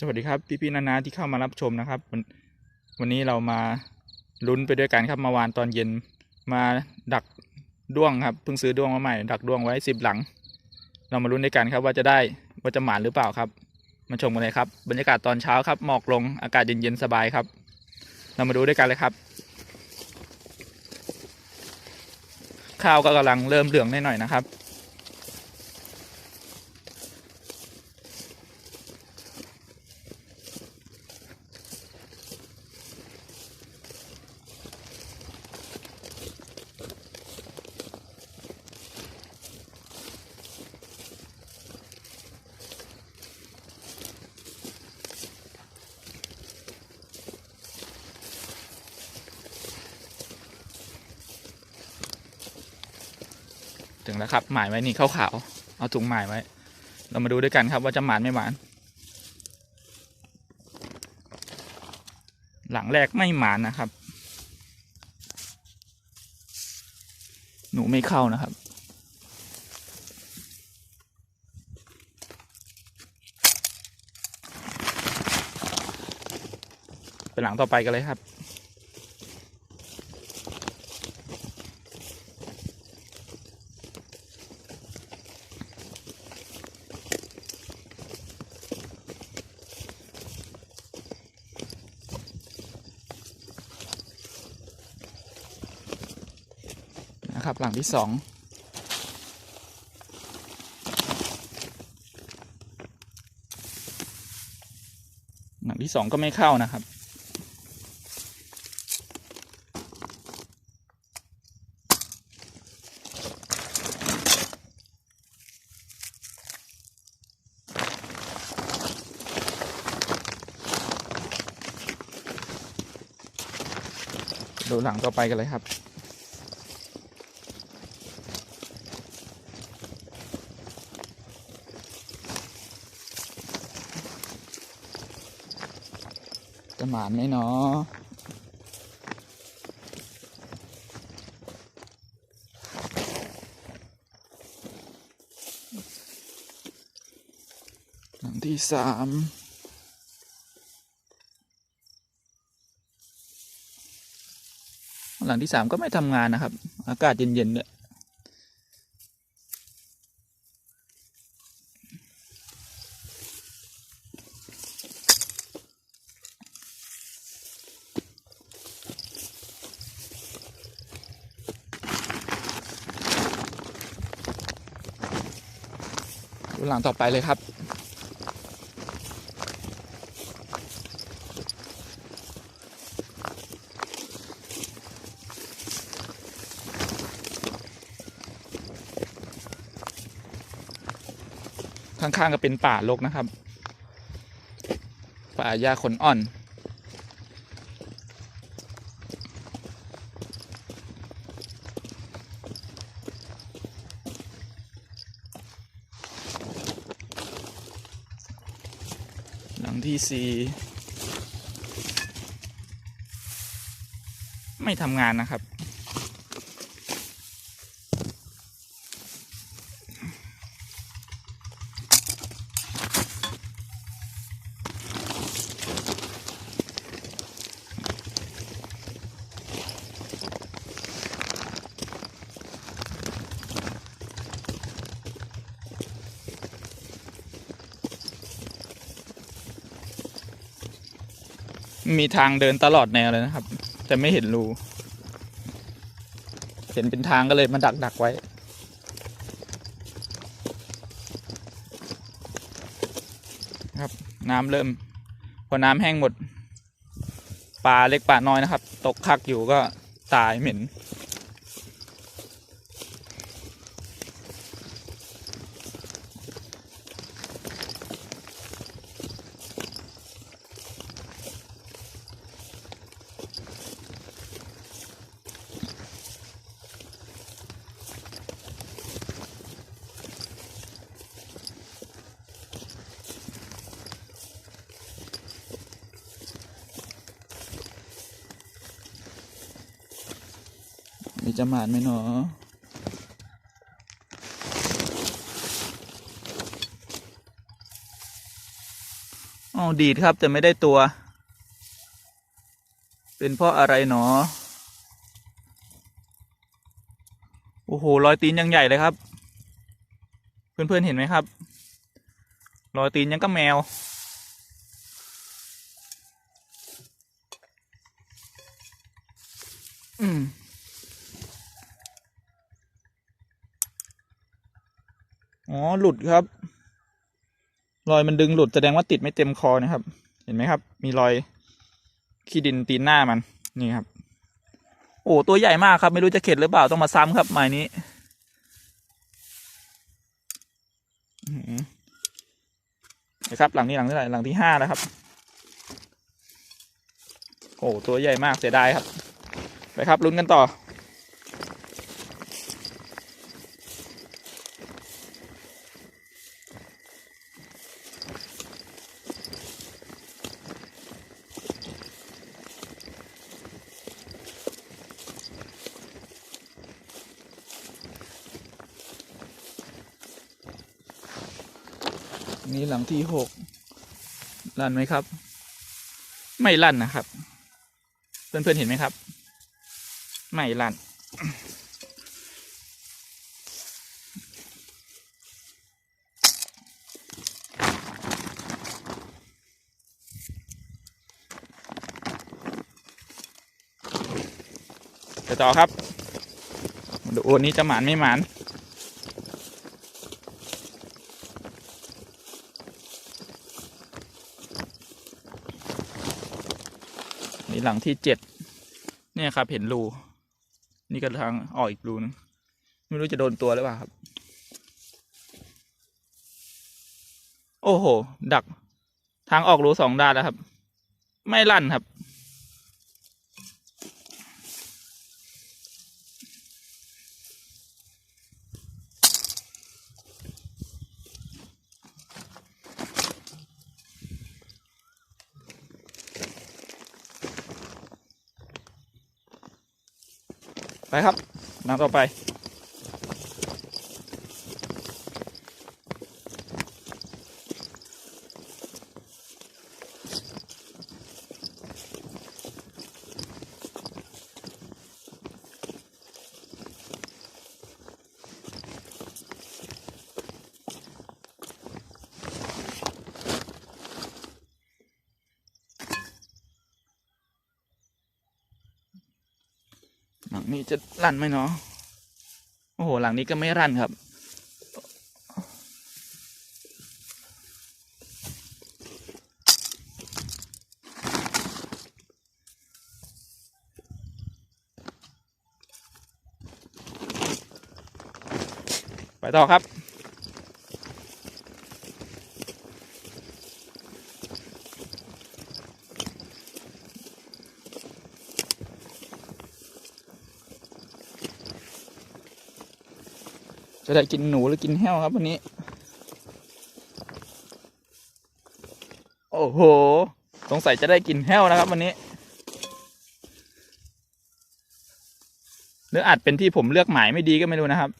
สวัสดีครับพี่ๆนานาที่เข้ามารับชมนะครับวันวันนี้เรามาลุ้นไปด้วยกันครับเมาวานตอนเย็นมาดักด้วงครับเพิ่งซื้อด้วงมาใหม่ ดักด้วงไว้สิบหลัง เรามาลุ้นด้วยกันครับว่าจะได้ว่าจะหมานหรือเปล่าครับ มาชมกันเลยครับ บรรยากาศตอนเช้าครับหมอกลงอากาศเย็นๆสบายครับ เรามาดูด้วยกันเลยครับ ข้าวก็กำลังเริ่มเหลืองหน่อยๆนะครับ ถึงแล้วครับหมายไว้นี่ขาวๆเอาถุงหมายไว้ เรามาดูด้วยกันครับว่าจะหมานไม่หมานหลังแรกไม่หมานนะครับ หนูไม่เข้านะครับ ไปหลังต่อไปกันเลยครับ นะครับ หลังที่สองหลังที่สองก็ไม่เข้านะครับ ดูหลังต่อไปกันเลยครับ จะหมานไหมเนาะหลังที่สามหลังที่สามก็ไม่ทำงานนะครับ อากาศเย็นๆเนี่ย ดูหลังต่อไปเลยครับ ข้างๆก็เป็นป่ารกนะครับ ป่าหญ้าขนอ่อน ที่สี่ไม่ทำงานนะครับ มีทางเดินตลอดแนวเลยนะครับ แต่ไม่เห็นรู เห็นเป็นทางก็เลยมาดักดักไว้ ครับ น้ำเริ่ม พอน้ำแห้งหมดปลาเล็กปลาน้อยนะครับ ตกคักอยู่ก็ตายเหม็น มีจะหมานไหมเนาะอ๋อดีดครับแต่ไม่ได้ตัว เป็นเพราะอะไรหนอโอ้โหรอยตีนยังใหญ่เลยครับ เพื่อนๆเห็นไหมครับรอยตีนยังก็แมวอืม อ๋อ หลุดครับ รอยมันดึงหลุดแสดงว่าติดไม่เต็มคอนะครับ เห็นไหมครับ มีรอยขี้ดินตีนหน้ามัน นี่ครับ โอ้ตัวใหญ่มากครับ ไม่รู้จะเข็ดหรือเปล่าต้องมาซ้ำครับหมายนี้นะครับ หลังนี้หลังที่ไหนหลังที่ห้าแล้วครับ โอ้ตัวใหญ่มากเสียดายครับ ไปครับลุ้นกันต่อ นี่หลังที่หกลั่นไหมครับ ไม่ลั่นนะครับ เพื่อนๆเห็นไหมครับ ไม่ลั่นไปต่อครับดูโอนนี้จะหมานไม่หมาน หลังที่เจ็ดเนี่ยครับ เห็นรู นี่ก็ทางออกอีกรูนึงไม่รู้จะโดนตัวหรือเปล่าครับ โอ้โห ดัก ทางออกรูสองด้านแล้วครับ ไม่ลั่นครับ ไปครับหลังต่อไป หลังนี้จะรั่นไหมเนาะโอ้โห หลังนี้ก็ไม่รั่นครับ ไปต่อครับ จะได้กินหนูหรือกินแห้วครับวันนี้ โอ้โห สงสัยจะได้กินแห้วนะครับวันนี้หรืออาจเป็นที่ผมเลือกหมายไม่ดีก็ไม่รู้นะครับ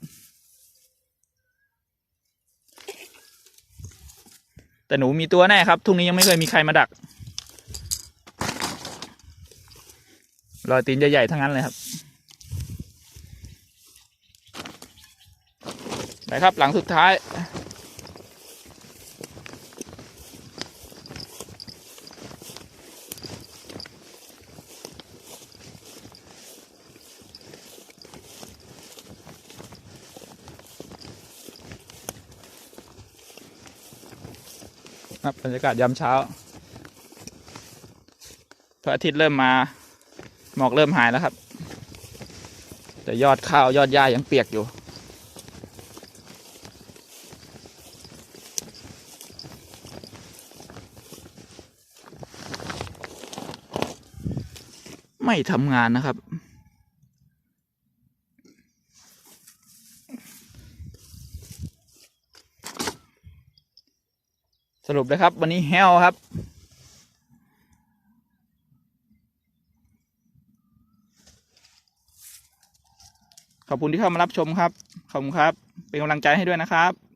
แต่หนูมีตัวแน่ครับทุ่งนี้ยังไม่เคยมีใครมาดัก รอยตีนใหญ่ๆทั้งนั้นเลยครับ ไปครับ หลังสุดท้าย ครับบรรยากาศยามเช้าพระอาทิตย์เริ่มมาหมอกเริ่มหายแล้วครับ แต่ยอดข้าวยอดหญ้ายังเปียกอยู่ ไม่ทำงานนะครับ สรุปเลยครับ วันนี้แห้วครับขอบคุณที่เข้ามารับชมครับ ขอบคุณครับ เป็นกำลังใจให้ด้วยนะครับ